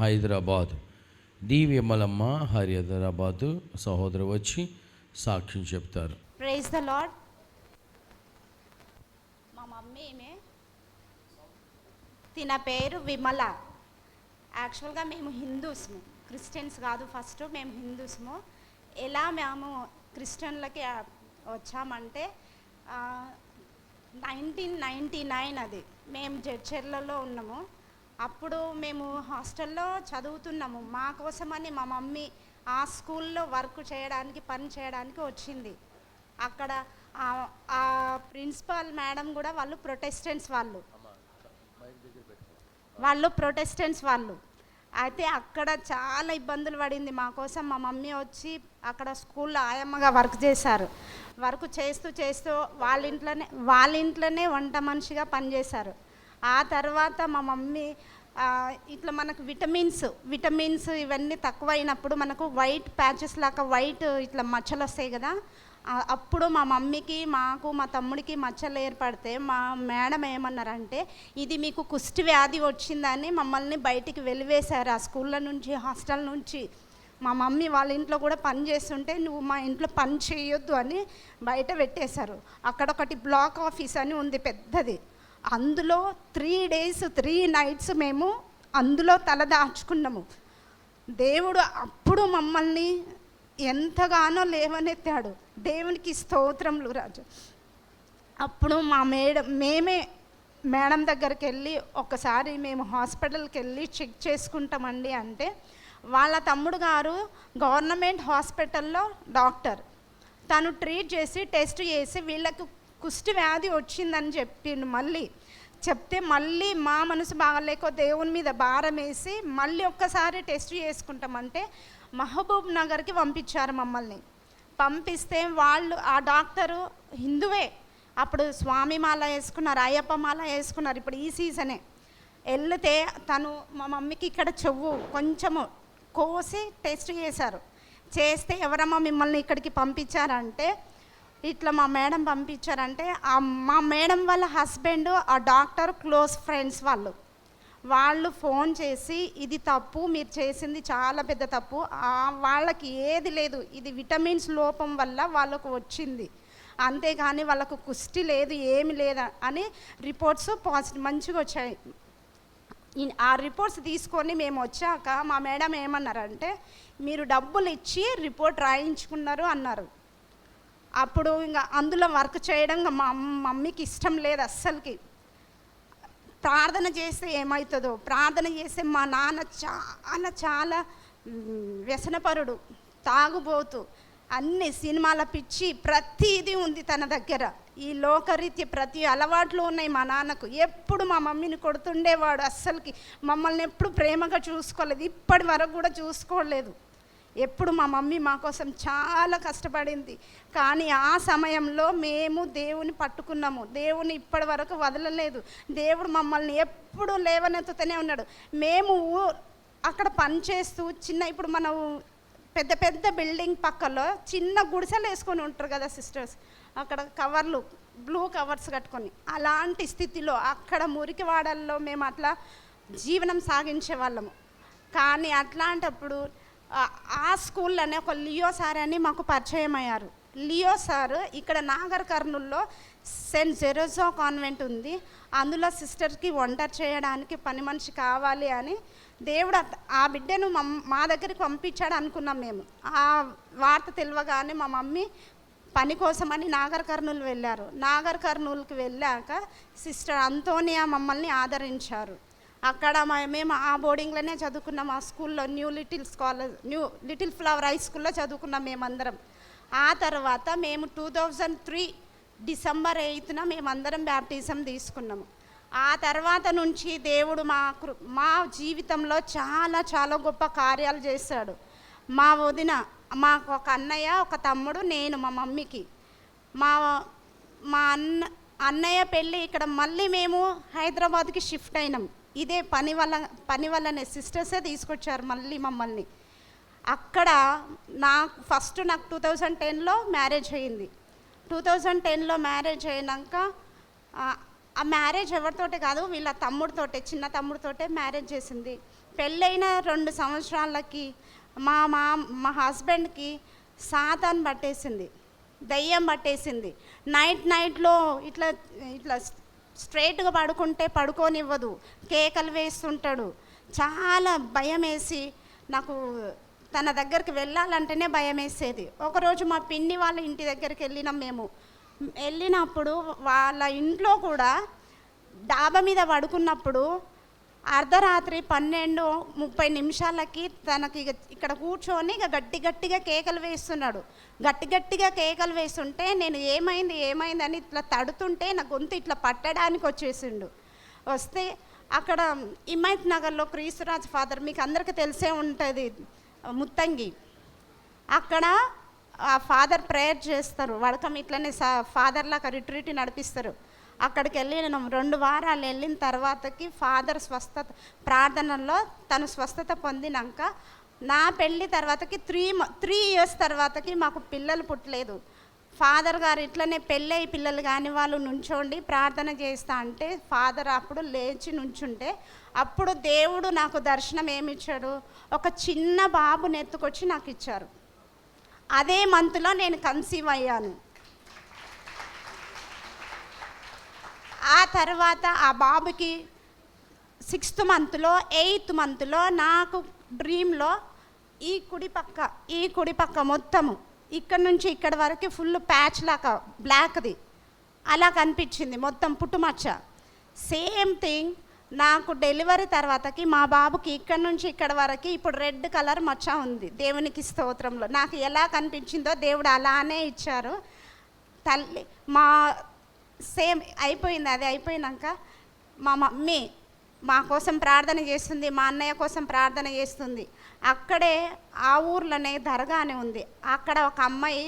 Hyderabad. D Vimalamma Hyderabad సహోదరు వచ్చి సాక్ష్యం చెప్తారు. ప్రైజ్ ద లాడ్ మా మమ్మీ తిన పేరు విమల. యాక్చువల్గా మేము హిందూస్ము. క్రిస్టియన్స్ కాదు ఫస్ట్ మేము హిందూస్ము. ఎలా మేము క్రిస్టియన్లకి వచ్చామంటే నైన్టీన్ నైంటీ నైన్ అది. మేము జడ్చర్లలో ఉన్నాము. అప్పుడు మేము హాస్టల్లో చదువుతున్నాము. మా కోసమని మా మమ్మీ ఆ స్కూల్లో వర్క్ చేయడానికి పని చేయడానికి వచ్చింది. అక్కడ ఆ- ప్రిన్సిపాల్ మేడం కూడా వాళ్ళు ప్రొటెస్టెంట్స్ వాళ్ళు. వాళ్ళు ప్రొటెస్టెంట్స్ వాళ్ళు. అయితే అక్కడ చాలా ఇబ్బందులు పడింది. మా కోసం మా మమ్మీ వచ్చి అక్కడ స్కూల్లో ఆయమ్మగా వర్క్ చేశారు. వర్క్ చేస్తూ చేస్తూ వాళ్ళ ఇంట్లోనే వాళ్ళ ఇంట్లోనే వంట మనిషిగా పనిచేశారు. ఆ తర్వాత మా మమ్మీ ఇట్లా మనకు విటమిన్స్ విటమిన్స్ ఇవన్నీ తక్కువైనప్పుడు మనకు వైట్ ప్యాచెస్ లాగా వైట్ ఇట్లా మచ్చలు వస్తాయి కదా అప్పుడు మా మమ్మీకి మాకు మా తమ్ముడికి మచ్చలు ఏర్పడితే మా మేడం ఏమన్నారంటే ఇది మీకు కుష్టి వ్యాధి వచ్చిందని మమ్మల్ని బయటికి వెలివేశారు ఆ స్కూళ్ళ నుంచి హాస్టల్ నుంచి. మా మమ్మీ వాళ్ళ ఇంట్లో కూడా పని చేస్తుంటే నువ్వు మా ఇంట్లో పని చేయొద్దు అని బయట పెట్టేశారు. అక్కడ ఒకటి బ్లాక్ ఆఫీస్ అని ఉంది పెద్దది. అందులో త్రీ డేస్ త్రీ నైట్స్ మేము అందులో తల దాచుకున్నాము. దేవుడు అప్పుడు మమ్మల్ని ఎంతగానో లేవనెత్తాడు. దేవునికి స్తోత్రములు రాజు. అప్పుడు మా మేడం మేమే మేడం దగ్గరికి వెళ్ళి ఒకసారి మేము హాస్పిటల్కి వెళ్ళి చెక్ చేసుకుంటామండి అంటే వాళ్ళ తమ్ముడు గారు గవర్నమెంట్ హాస్పిటల్లో డాక్టర్. తను ట్రీట్ చేసి టెస్ట్ చేసి వీళ్ళకు కుష్టి వ్యాధి వచ్చిందని చెప్పిండు. మళ్ళీ చెప్తే మళ్ళీ మా మనసు బాగలేక దేవుని మీద భారం వేసి మళ్ళీ ఒక్కసారి టెస్ట్ చేసుకుంటామంటే మహబూబ్ నగర్కి పంపించారు మమ్మల్ని. పంపిస్తే వాళ్ళు ఆ డాక్టరు హిందువే. అప్పుడు స్వామి మాల వేసుకున్నారు అయ్యప్ప మాల వేసుకున్నారు ఇప్పుడు ఈ సీజనే. వెళ్తే తను మా మమ్మీకి ఇక్కడ చెవు కొంచెము కోసి టెస్ట్ చేశారు. చేస్తే ఎవరమ్మా మిమ్మల్ని ఇక్కడికి పంపించారంటే ఇట్లా మా మేడం పంపించారంటే ఆ మా మేడం వాళ్ళ హస్బెండ్ ఆ డాక్టర్ క్లోజ్ ఫ్రెండ్స్ వాళ్ళు. వాళ్ళు ఫోన్ చేసి ఇది తప్పు మీరు చేసింది చాలా పెద్ద తప్పు. వాళ్ళకి ఏది లేదు. ఇది విటమిన్స్ లోపం వల్ల వాళ్ళకు వచ్చింది. అంతేగాని వాళ్ళకు కుష్టి లేదు ఏమి లేదా అని రిపోర్ట్స్ పాజిటివ్ మంచిగా వచ్చాయి. ఆ రిపోర్ట్స్ తీసుకొని మేము వచ్చాక మా మేడం ఏమన్నారంటే మీరు డబ్బులు ఇచ్చి రిపోర్ట్ రాయించుకున్నారు అన్నారు. అప్పుడు ఇంకా అందులో వర్క్ చేయడం ఇంకా మా మమ్మీకి ఇష్టం లేదు అస్సలకి. ప్రార్థన చేస్తే ఏమవుతుందో ప్రార్థన చేస్తే మా నాన్న చాలా చాలా వ్యసనపరుడు తాగుబోతు అన్ని సినిమాల పిచ్చి ప్రతిదీ ఉంది తన దగ్గర. ఈ లోకరీత్య ప్రతి అలవాట్లు ఉన్నాయి మా నాన్నకు. ఎప్పుడు మా మమ్మీని కొడుతుండేవాడు అస్సలకి. మమ్మల్ని ఎప్పుడు ప్రేమగా చూసుకోలేదు. ఇప్పటి వరకు కూడా చూసుకోలేదు. ఎప్పుడు మా మమ్మీ మా కోసం చాలా కష్టపడింది. కానీ ఆ సమయంలో మేము దేవుని పట్టుకున్నాము. దేవుని ఇప్పటి వరకు వదలలేదు. దేవుడు మమ్మల్ని ఎప్పుడు లేవనెత్తుతూనే ఉన్నాడు. మేము ఊ- అక్కడ పనిచేస్తూ చిన్న ఇప్పుడు మనం పెద్ద పెద్ద బిల్డింగ్ పక్కలో చిన్న గుడిసెలు వేసుకొని ఉంటారు కదా సిస్టర్స్. అక్కడ కవర్లు బ్లూ కవర్స్ కట్టుకొని. అలాంటి స్థితిలో అక్కడ మురికి వాడల్లో మేము అట్లా జీవనం సాగించే వాళ్ళము. కానీ అట్లాంటప్పుడు ఆ- స్కూల్లోనే ఒక లియో సార్ అని మాకు పరిచయం అయ్యారు లియో సార్ ఇక్కడ నాగర్ కర్నూల్లో సెయింట్ జెరోజో కాన్వెంట్ ఉంది. అందులో సిస్టర్కి వంట చేయడానికి పని మనిషి కావాలి అని దేవుడు ఆ బిడ్డను మమ్- మా దగ్గరికి పంపించాడు అనుకున్నాం మేము. ఆ వార్త తెలియగానే మా మమ్మీ పని కోసమని నాగర్ కర్నూలు వెళ్ళారు. నాగర్ కర్నూలుకి వెళ్ళాక సిస్టర్ అంతోనియా మమ్మల్ని ఆదరించారు. అక్కడ మేము ఆ బోర్డింగ్లోనే చదువుకున్నాం ఆ స్కూల్లో new little scholar new little flower high స్కూల్లో చదువుకున్నాం మేమందరం. ఆ తర్వాత మేము టూ థౌజండ్ త్రీ డిసెంబర్ ఎయిత్న మేమందరం బ్యాప్టిజం తీసుకున్నాము. ఆ తర్వాత నుంచి దేవుడు మా కృ మా జీవితంలో చాలా చాలా గొప్ప కార్యాలు చేశాడు. మా వదిన మాకు ఒక అన్నయ్య ఒక తమ్ముడు నేను మా మమ్మీకి. మా మా అన్న అన్నయ్య పెళ్ళి ఇక్కడ మళ్ళీ మేము హైదరాబాద్కి షిఫ్ట్ అయినాం. ఇదే పని వల్ల పని వల్లనే సిస్టర్సే తీసుకొచ్చారు మళ్ళీ మమ్మల్ని. అక్కడ నాకు ఫస్ట్ నాకు టూ థౌజండ్ టెన్లో మ్యారేజ్ అయింది టూ థౌజండ్ టెన్లో మ్యారేజ్ అయినాక ఆ, ఆ మ్యారేజ్ ఎవరితోటే కాదు వీళ్ళ తమ్ముడితోటే చిన్న తమ్ముడితోటే మ్యారేజ్ చేసింది. పెళ్ళైన రెండు సంవత్సరాలకి మా మా మా హస్బెండ్కి సాతాన్ పట్టేసింది. దయ్యం పట్టేసింది. నైట్ నైట్లో ఇట్లా ఇట్లా స్ట్రైట్గా పడుకుంటే పడుకోనివ్వదు. కేకలు వేస్తుంటాడు. చాలా భయం వేసి నాకు తన దగ్గరికి వెళ్ళాలంటేనే భయం వేసేది ఒకరోజు మా పిన్ని వాళ్ళ ఇంటి దగ్గరికి వెళ్ళినాం మేము. వెళ్ళినప్పుడు వాళ్ళ ఇంట్లో కూడా డాబా మీద పడుకున్నప్పుడు అర్ధరాత్రి పన్నెండు ముప్పై నిమిషాలకి తనకి ఇక్కడ కూర్చొని ఇక గట్టి గట్టిగా కేకలు వేస్తున్నాడు. గట్టి గట్టిగా కేకలు వేస్తుంటే నేను ఏమైంది ఏమైంది అని ఇట్లా తడుతుంటే నా గొంతు ఇట్లా పట్టడానికి వచ్చేసిండు. వస్తే అక్కడ ఇమైత్ నగర్లో క్రీస్తురాజ్ ఫాదర్ మీకు అందరికీ తెలిసే ఉంటుంది ముత్తంగి. అక్కడ ఆ ఫాదర్ ప్రేయర్ చేస్తారు. వడకం ఇట్లనే సా ఫాదర్ లాగా రిట్రీట్ నడిపిస్తారు. అక్కడికి వెళ్ళి నేను రెండు వారాలు వెళ్ళిన తర్వాతకి ఫాదర్ స్వస్థత ప్రార్థనలో తను స్వస్థత పొందినాక నా పెళ్ళి తర్వాతకి త్రీ త్రీ ఇయర్స్ తర్వాతకి మాకు పిల్లలు పుట్టలేదు. ఫాదర్ గారు ఇట్లనే పెళ్ళై పిల్లలు కాని వాళ్ళు నుంచోండి ప్రార్థన చేస్తా అంటే ఫాదర్ అప్పుడు లేచి నుంచుంటే అప్పుడు దేవుడు నాకు దర్శనం ఏమిచ్చాడు? ఒక చిన్న బాబుని ఎత్తుకొచ్చి నాకు ఇచ్చారు. అదే మంత్లో నేను కన్సీవ్ అయ్యాను. ఆ తర్వాత ఆ బాబుకి సిక్స్త్ మంత్లో ఎయిత్ మంత్లో నాకు డ్రీమ్లో ఈ కుడి పక్క ఈ కుడి పక్క మొత్తము ఇక్కడ నుంచి ఇక్కడ వరకు ఫుల్ ప్యాచ్ లాగా బ్లాక్ది అలా కనిపించింది మొత్తం పుట్టుమచ్చ. సేమ్ థింగ్ నాకు డెలివరీ తర్వాతకి మా బాబుకి ఇక్కడ నుంచి ఇక్కడ వరకు ఇప్పుడు రెడ్ కలర్ మచ్చ ఉంది దేవునికి స్తోత్రంలో. నాకు ఎలా కనిపించిందో దేవుడు అలానే ఇచ్చారు. తల్లి మా సేమ్ అయిపోయింది అది అయిపోయినాక మా మమ్మీ మా కోసం ప్రార్థన చేస్తుంది మా అన్నయ్య కోసం ప్రార్థన చేస్తుంది. అక్కడే ఆ ఊర్లోనే దర్గా అని ఉంది. అక్కడ ఒక అమ్మాయి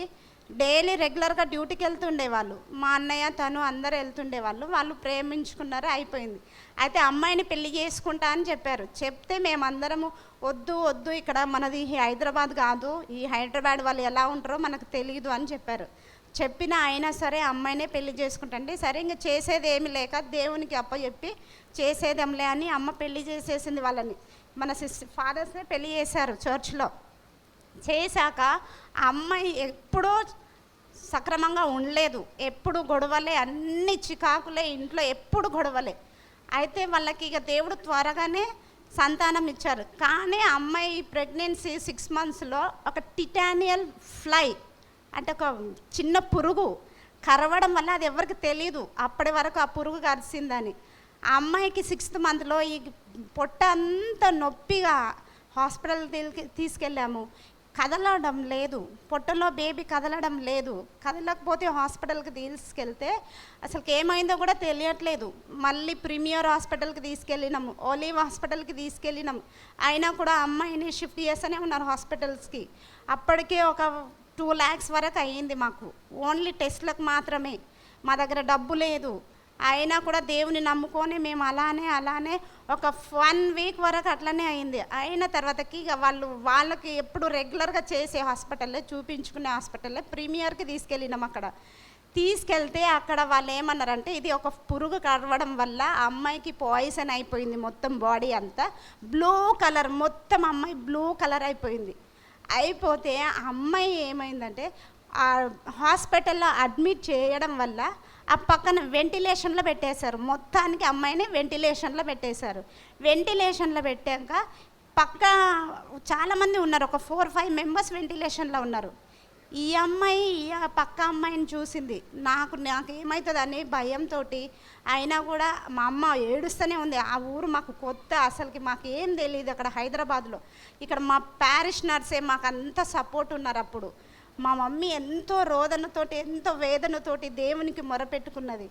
డైలీ రెగ్యులర్గా డ్యూటీకి వెళ్తుండేవాళ్ళు మా అన్నయ్య తను అందరు వెళ్తుండేవాళ్ళు వాళ్ళు. ప్రేమించుకున్నారు అయిపోయింది. అయితే అమ్మాయిని పెళ్ళి చేసుకుంటా అని చెప్పారు. చెప్తే మేమందరము వద్దు వద్దు ఇక్కడ మనది హైదరాబాద్ కాదు. ఈ హైదరాబాద్ వాళ్ళు ఎలా ఉంటారో మనకు తెలియదు అని చెప్పారు. చెప్పినా అయినా సరే అమ్మాయినే పెళ్ళి చేసుకుంటండి సరే ఇంకా చేసేది ఏమి లేక దేవునికి అప్పచెప్పి చేసేదంలే అని అమ్మ పెళ్ళి చేసేసింది వాళ్ళని. మన సిస్ ఫాదర్స్నే పెళ్ళి చేశారు చర్చ్లో. చేశాక అమ్మాయి ఎప్పుడూ సక్రమంగా ఉండలేదు. ఎప్పుడు గొడవలే అన్ని చికాకులే ఇంట్లో ఎప్పుడు గొడవలే. అయితే వాళ్ళకి ఇక దేవుడు త్వరగానే సంతానం ఇచ్చారు. కానీ అమ్మాయి ప్రెగ్నెన్సీ సిక్స్ మంత్స్లో ఒక టిటానియల్ ఫ్లై అంటే ఒక చిన్న పురుగు కరవడం వల్ల అది ఎవరికి తెలియదు అప్పటి వరకు ఆ పురుగు కరిసిందని ఆ అమ్మాయికి సిక్స్త్ మంత్లో ఈ పొట్ట అంతా నొప్పిగా హాస్పిటల్ తీసుకెళ్ళాము. కదలడం లేదు. పొట్టలో బేబీ కదలడం లేదు. కదలకపోతే హాస్పిటల్కి తీసుకెళ్తే అసలు ఏమైందో కూడా తెలియట్లేదు. మళ్ళీ ప్రీమియర్ హాస్పిటల్కి తీసుకెళ్ళినాము. ఓలీవ్ హాస్పిటల్కి తీసుకెళ్ళినాం అయినా కూడా అమ్మాయిని షిఫ్ట్ చేస్తూనే ఉన్నారు హాస్పిటల్స్కి అప్పటికే ఒక టూ ల్యాక్స్ వరకు అయ్యింది మాకు. ఓన్లీ టెస్ట్లకు మాత్రమే. మా దగ్గర డబ్బు లేదు. అయినా కూడా దేవుని నమ్ముకొని మేము అలానే అలానే ఒక వన్ వీక్ వరకు అట్లనే అయింది. అయిన తర్వాతకి ఇక వాళ్ళు వాళ్ళకి ఎప్పుడు రెగ్యులర్గా చేసే హాస్పిటల్లో చూపించుకునే హాస్పిటల్లో ప్రీమియర్కి తీసుకెళ్ళినాం అక్కడ. తీసుకెళ్తే అక్కడ వాళ్ళు ఏమన్నారంటే ఇది ఒక పురుగు కడవడం వల్ల అమ్మాయికి పాయిజన్ అయిపోయింది మొత్తం బాడీ అంతా. బ్లూ కలర్ మొత్తం అమ్మాయి బ్లూ కలర్ అయిపోయింది. అయిపోతే ఆ అమ్మాయి ఏమైందంటే ఆ హాస్పిటల్లో అడ్మిట్ చేయడం వల్ల ఆ పక్కన వెంటిలేషన్లో పెట్టేశారు. మొత్తానికి అమ్మాయిని వెంటిలేషన్లో పెట్టేశారు. వెంటిలేషన్లో పెట్టాక పక్క చాలామంది ఉన్నారు. ఒక ఫోర్ ఫైవ్ మెంబర్స్ వెంటిలేషన్లో ఉన్నారు. ఈ అమ్మాయి ఈ పక్క అమ్మాయిని చూసింది. నాకు నాకేమవుతుందని భయంతో అయినా కూడా మా అమ్మ ఏడుస్తూనే ఉంది. ఆ ఊరు మాకు కొత్త అసలుకి మాకు ఏం తెలియదు అక్కడ హైదరాబాద్లో. ఇక్కడ మా ప్యారిష్ నర్సే మాకు అంత సపోర్ట్ ఉన్నారు అప్పుడు. మా మమ్మీ ఎంతో రోదనతోటి ఎంతో వేదనతోటి దేవునికి మొరపెట్టుకున్నది.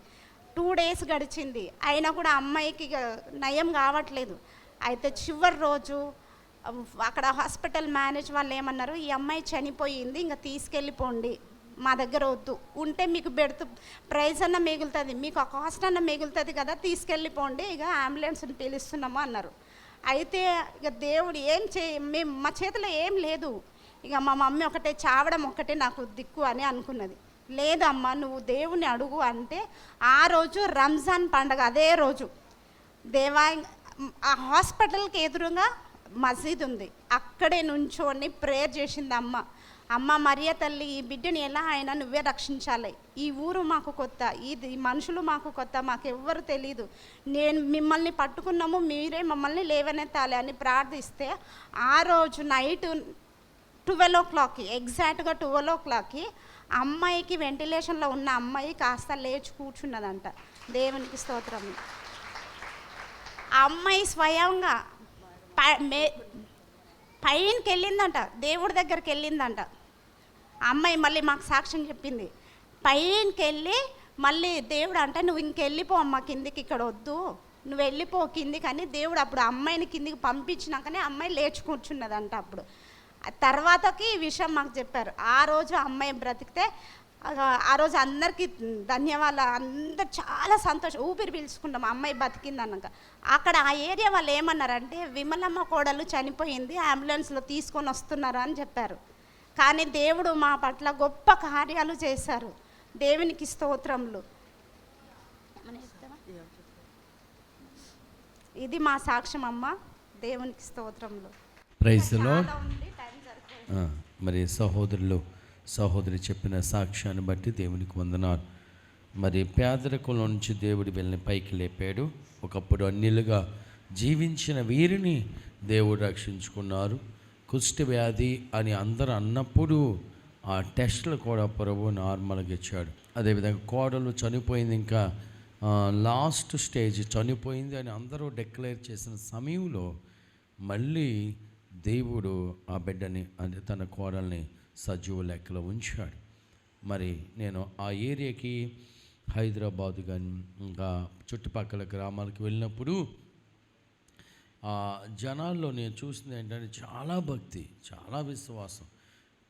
టూ డేస్ గడిచింది. అయినా కూడా అమ్మాయికి నయం కావట్లేదు. అయితే చివరి రోజు అక్కడ హాస్పిటల్ మేనేజ్ వాళ్ళు ఏమన్నారు ఈ అమ్మాయి చనిపోయింది ఇంకా తీసుకెళ్ళిపోండి మా దగ్గర వద్దు. ఉంటే మీకు పెడుతూ ప్రైజ్ అన్న మిగులుతుంది మీకు ఆ కాస్ట్ అన్న మిగులుతుంది కదా తీసుకెళ్ళిపోండి ఇక అంబులెన్స్ని పిలుస్తున్నాము అన్నారు. అయితే ఇక దేవుడు ఏం చే మేము మా చేతిలో ఏం లేదు. ఇక మా మమ్మీ ఒకటే చావడం ఒకటే నాకు దిక్కు అని అనుకున్నది. లేదమ్మా నువ్వు దేవుని అడుగు అంటే ఆ రోజు రంజాన్ పండగ అదే రోజు. దేవా ఆ హాస్పిటల్కి ఎదురుగా మసీద్ ఉంది. అక్కడే నుంచోని ప్రేయర్ చేసింది అమ్మ. అమ్మ మరియ తల్లి ఈ బిడ్డని ఎలా అయినా నువ్వే రక్షించాలి. ఈ ఊరు మాకు కొత్త ఇది మనుషులు మాకు కొత్త మాకు ఎవ్వరు తెలియదు నేను మిమ్మల్ని పట్టుకున్నాము మీరే మమ్మల్ని లేవనెత్తాలి అని ప్రార్థిస్తే ఆ రోజు నైట్ ట్వెల్వ్ ఓ క్లాక్కి ఎగ్జాక్ట్గా ట్వెల్వ్ ఓ క్లాక్కి అమ్మాయికి వెంటిలేషన్లో ఉన్న అమ్మాయి కాస్త లేచి కూర్చున్నదంట. దేవునికి స్తోత్రం ఆ అమ్మాయి స్వయంగా పైనకి వెళ్ళిందంట దేవుడి దగ్గరికి వెళ్ళిందంట. అమ్మాయి మళ్ళీ మాకు సాక్ష్యం చెప్పింది. పైనకి వెళ్ళి మళ్ళీ దేవుడు అంటే నువ్వు ఇంకెళ్ళిపో అమ్మ కిందికి ఇక్కడ వద్దు. నువ్వు వెళ్ళిపో కిందికి అని దేవుడు అప్పుడు అమ్మాయిని కిందికి పంపించినాకనే అమ్మాయి లేచి కూర్చున్నదంట అప్పుడు. తర్వాతకి ఈ విషయం మాకు చెప్పారు. ఆ రోజు అమ్మాయి బ్రతికితే ఆ- రోజు అందరికీ ధన్యవాదాలు. అందరు చాలా సంతోషం. ఊపిరి పీల్చుకుంటాం అమ్మాయి బతికింది అన్నాక అక్కడ ఆ ఏరియా వాళ్ళు ఏమన్నారంటే విమలమ్మ కోడలు చనిపోయింది అంబులెన్స్లో తీసుకొని వస్తున్నారు అని చెప్పారు. కానీ దేవుడు మా పట్ల గొప్ప కార్యాలు చేశారు. దేవునికి స్తోత్రములు? ఇది మా సాక్ష్యం అమ్మ. దేవునికి స్తోత్రములు. ప్రైజ్లో. మరి సహోదరులు సహోదరి చెప్పిన సాక్ష్యాన్ని బట్టి దేవునికి వందనాలు. మరి పేదరికంలో నుంచి దేవుడు వీళ్ళని పైకి లేపాడు. ఒకప్పుడు అన్నిలుగా జీవించిన వీరిని దేవుడు రక్షించుకున్నారు. కుష్టి వ్యాధి అని అందరు అన్నప్పుడు ఆ టెస్టులు కూడా ప్రభు నార్మల్గా ఇచ్చాడు. అదేవిధంగా కోడలు చనిపోయింది ఇంకా లాస్ట్ స్టేజ్ చనిపోయింది అని అందరూ డిక్లేర్ చేసిన సమయంలో మళ్ళీ దేవుడు ఆ బిడ్డని అంటే తన కోడల్ని సజీవ లెక్కలో ఉంచాడు. మరి నేను ఆ ఏరియాకి హైదరాబాద్ కానీ ఇంకా చుట్టుపక్కల గ్రామాలకు వెళ్ళినప్పుడు ఆ జనాల్లో నేను చూసింది ఏంటంటే చాలా భక్తి చాలా విశ్వాసం.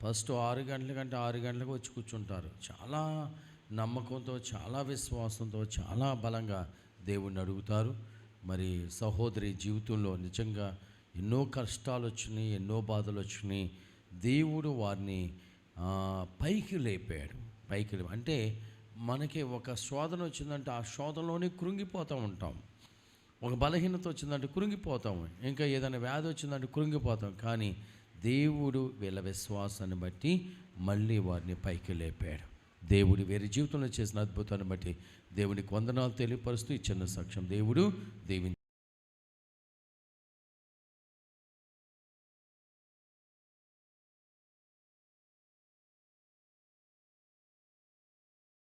ఫస్ట్ ఆరు గంటల కంటే ఆరు గంటలకు వచ్చి కూర్చుంటారు. చాలా నమ్మకంతో చాలా విశ్వాసంతో చాలా బలంగా దేవుణ్ణి అడుగుతారు. మరి సహోదరి జీవితంలో నిజంగా ఎన్నో కష్టాలు వచ్చినాయి ఎన్నో బాధలు వచ్చినాయి దేవుడు వారిని పైకి లేపాడు. పైకి లే- అంటే మనకి ఒక శోధన వచ్చిందంటే ఆ శోధనలోనే కృంగిపోతూ ఉంటాం. ఒక బలహీనత వచ్చిందంటే కృంగిపోతాం. ఇంకా ఏదైనా వ్యాధి వచ్చిందంటే కృంగిపోతాం. కానీ దేవుడు వీళ్ళ విశ్వాసాన్ని బట్టి మళ్ళీ వారిని పైకి లేపాడు. దేవుడు వేరే జీవితంలో చేసిన అద్భుతాన్ని బట్టి దేవునికి వందనాలు తెలియపరుస్తూ ఇచ్చిన సాక్ష్యం. దేవుడు దీవించి